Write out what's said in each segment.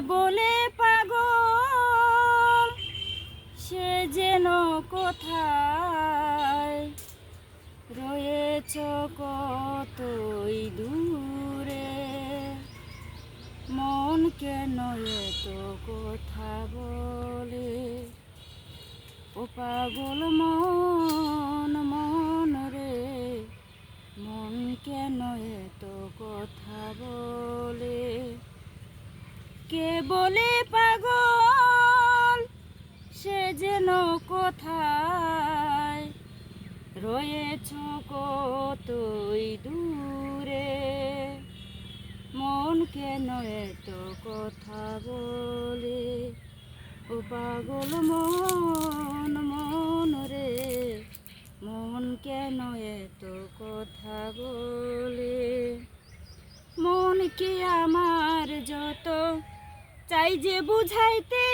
বলে পাগল, সে যেন কোথায়? রয়েছ কতই দূরে? মন কেন এত কথা বলে? ও পাগল মন। কে বলে পাগল? সে যেন কোথায়? রয়েছ কতই দূরে? মন কেন এত কথা বলে? ও পাগল মন চাই যে বুঝাইতে,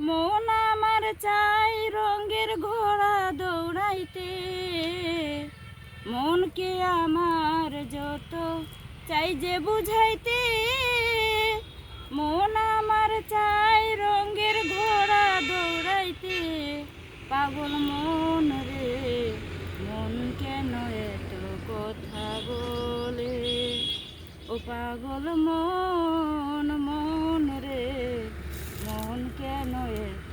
মন আমার চাই রঙের ঘোড়া দৌড়াইতে। মনকে আমার যত চাই যে বুঝাইতে, মন আমার চাই রঙের ঘোড়া দৌড়াইতে। পাগল মন রে, মন কেন এত কথা বলে? ও পাগল মন মন রে মন কেন এত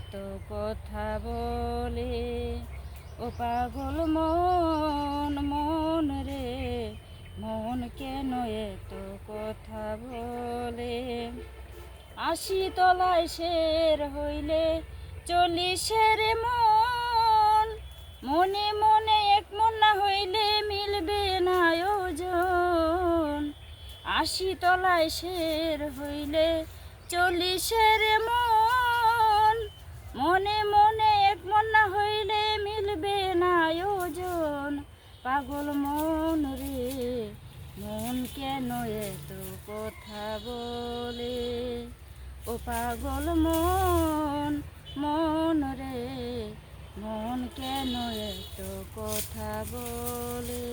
এত কথা বলে, ও পাগল মন মন রে, মন কেন এত কথা বলে? আশি তলায় শের হইলে চল্লিশের মন, মনে মনে এক মন না হইলে মিলবে না ওজন আশি তলায় শের হইলে চল্লিশের মন মনে মনে এক মন না হইলে মিলবে না ওজন পাগল মন রে, মন কেন এত কথা বলে? ও পাগল মন মন রে, মন কেন এত কথা বলে?